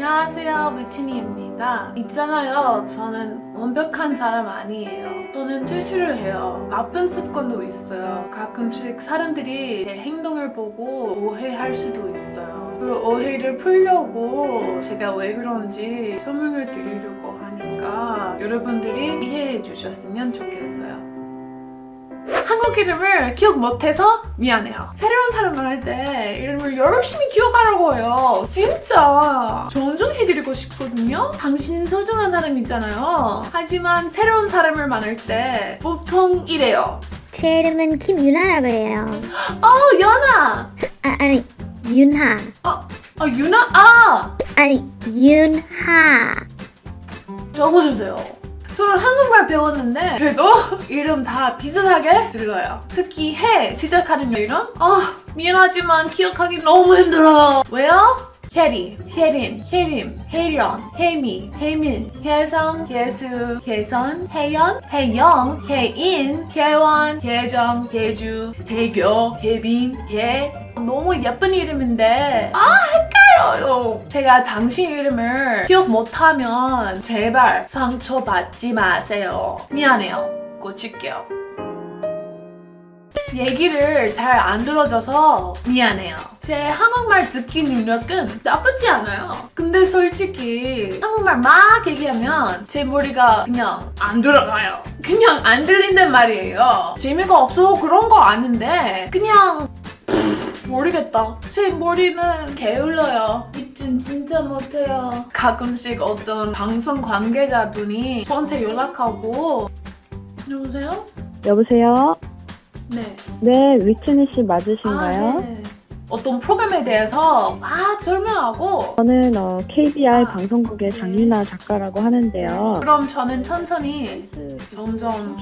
안녕하세요, 미티니입니다. 있잖아요, 저는 완벽한 사람 아니에요. 저는 실수를 해요. 나쁜 습관도 있어요. 가끔씩 사람들이 제 행동을 보고 오해할 수도 있어요. 그 오해를 풀려고 제가 왜 그런지 설명을 드리려고 하니까 여러분들이 이해해 주셨으면 좋겠어요. 한국 이름을 기억 못해서 미안해요. 새로운 사람을 할 때 이름을 열심히 기억하라고 해요. 진짜 존중해드리고 싶거든요. 당신 소중한 사람이잖아요. 하지만 새로운 사람을 만날 때 보통 이래요. 제 이름은 김윤아라고 해요. 어, 연아! 아, 아니, 윤하. 어, 어 유나? 아! 아니, 윤하. 적어주세요. 저는 한국말 배웠는데 그래도 이름 다 비슷하게 들려요. 특히 해 시작하는 이름 아 미안하지만 기억하기 너무 힘들어요. 왜요? 혜리, 혜린, 혜림, 혜련, 혜미, 혜민, 혜성, 혜수, 혜선, 혜연, 혜영, 혜인, 혜원, 혜정, 혜주, 혜교, 혜빈, 혜 너무 예쁜 이름인데 아 헷갈려 요. 제가 당신 이름을 기억 못하면 제발 상처받지 마세요. 미안해요. 고칠게요. 얘기를 잘 안 들어줘서 미안해요. 제 한국말 듣기 능력은 나쁘지 않아요. 근데 솔직히 한국말 막 얘기하면 제 머리가 그냥 안 들어가요. 그냥 안 들린단 말이에요. 재미가 없어 그런 거 아는데 그냥 모르겠다. 제 머리는 게을러요. 집중 진짜 못해요. 가끔씩 어떤 방송 관계자분이 저한테 연락하고 여보세요? 여보세요? 네. 네, 위트니 씨 맞으신가요? 아, 네. 어떤 프로그램에 대해서 막 설명하고 저는 어, KBR 아. 방송국의 장윤아 작가라고 하는데요. 그럼 저는 천천히 점점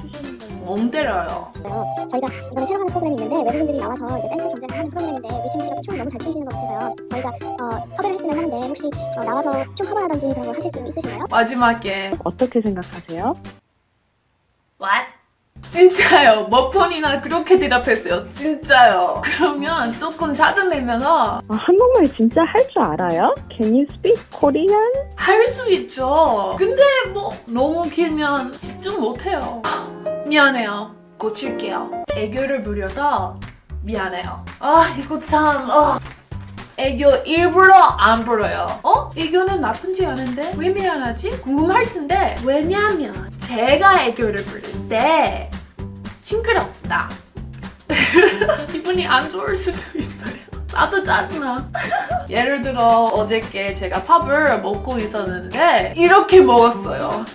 멍 때려요. 저희가 이번에 새로 하는 프로그램이 있는데 외국인들이 나와서 이제 댄스 경쟁을 하는 프로그램인데 위튼 씨가 춤을 너무 잘 추시는 것 같아서요. 저희가 어, 섭외를 했으면 하는데 혹시 어, 나와서 춤 커버라든지 그런 거 하실 수 있으신가요? 마지막에 어떻게 생각하세요? What? 진짜요. 머폰이나 그렇게 대답했어요. 진짜요. 그러면 조금 짜증내면서 아, 한국말 진짜 할 줄 알아요? Can you speak Korean? 할 수 있죠. 근데 뭐 너무 길면 집중 못해요. 미안해요. 고칠게요. 애교를 부려서 미안해요. 아 이거 참 어. 애교 일부러 안 부려요. 어? 애교는 나쁜지 아는데 왜 미안하지? 궁금할 텐데 왜냐면 제가 애교를 부를 때 징그럽다. 기분이 안 좋을 수도 있어요. 나도 짜증나. 예를 들어 어저께 제가 팝을 먹고 있었는데 이렇게 먹었어요.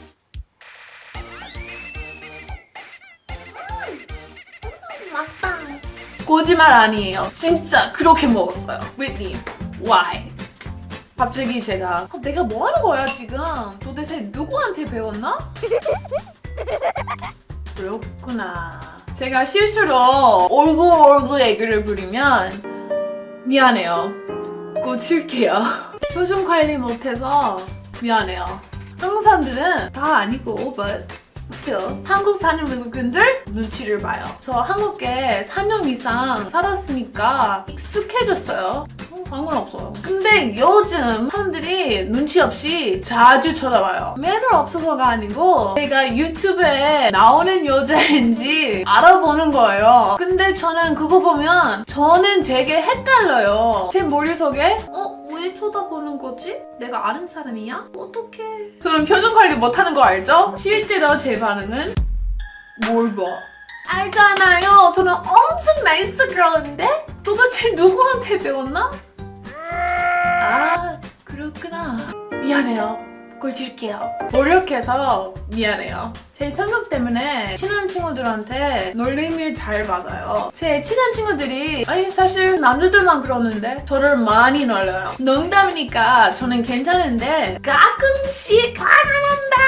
거짓말 아니에요. 진짜 그렇게 먹었어요. 윗니. Why? 갑자기 제가 어, 내가 뭐 하는 거야 지금? 도대체 누구한테 배웠나? 그렇구나. 제가 실수로 얼굴 얼굴 애교를 부리면 미안해요. 고칠게요. 표정 관리 못해서 미안해요. 한국 사람들은 다 아니고 but still 한국 사는 외국인들 눈치를 봐요. 저 한국에 4년 이상 살았으니까 익숙해졌어요. 어, 상관없어요. 근데 요즘 사람들이 눈치 없이 자주 쳐다봐요. 매너 없어서가 아니고 제가 유튜브에 나오는 여자인지 알아보는 거예요. 근데 저는 그거 보면 저는 되게 헷갈려요. 제 머릿속에 어? 왜 쳐다보는 거지? 내가 아는 사람이야? 어떡해. 저는 표정 관리 못하는 거 알죠? 실제로 제 반응은 뭘 봐? 알잖아요. 저는 엄청 나이스 걸인데 도대체 누구한테 배웠나? 아 그렇구나. 미안해요. 고칠게요. 노력해서 미안해요. 제 성격 때문에 친한 친구들한테 놀림을 잘 받아요. 제 친한 친구들이 아니 사실 남자들만 그러는데 저를 많이 놀려요. 농담이니까 저는 괜찮은데 가끔씩 화난다.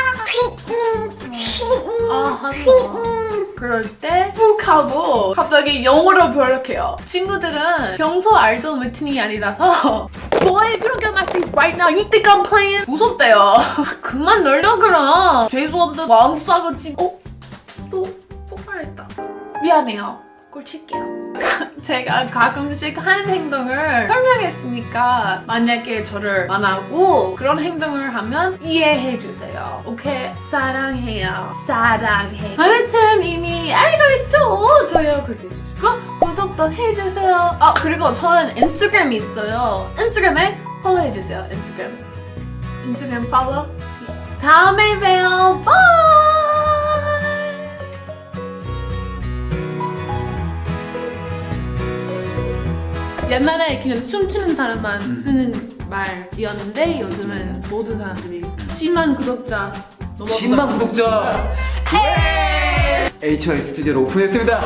아, 하지 마. 그럴 때 훅 하고 갑자기 영어로 변력해요. 친구들은 평소 알던 루틴이 아니라서 Boy, if you don't get my face right now, you think I'm playing? 무섭대요. 아, 그만 놀려 그럼. 죄송 합니다. 마음 싸가지. 어? 또 폭발했다. 미안해요. 꼴 칠게요. 제가 가끔씩 하는 행동을 설명했으니까 만약에 저를 만나고 그런 행동을 하면 이해해 주세요. 오케이? 사랑해요. 사랑해. 아무튼 이미 알고 있죠? 좋아요 구독 구독도 해주세요. 아 그리고 저는 인스타그램 있어요. 인스타그램에 팔로우 해주세요. 인스타그램. 인스타그램 팔로우. 다음에 봬요. 바이. 옛날에 그냥 춤추는 사람만 쓰는 말이었는데 요즘은 모든 사람들이 10만 구독자 넘었어요. 10만 구독자 HY 스튜디오를 오픈했습니다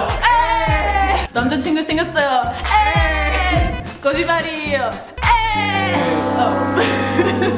남자친구 생겼어요. 에이! 거짓말이에요. 에이! 어.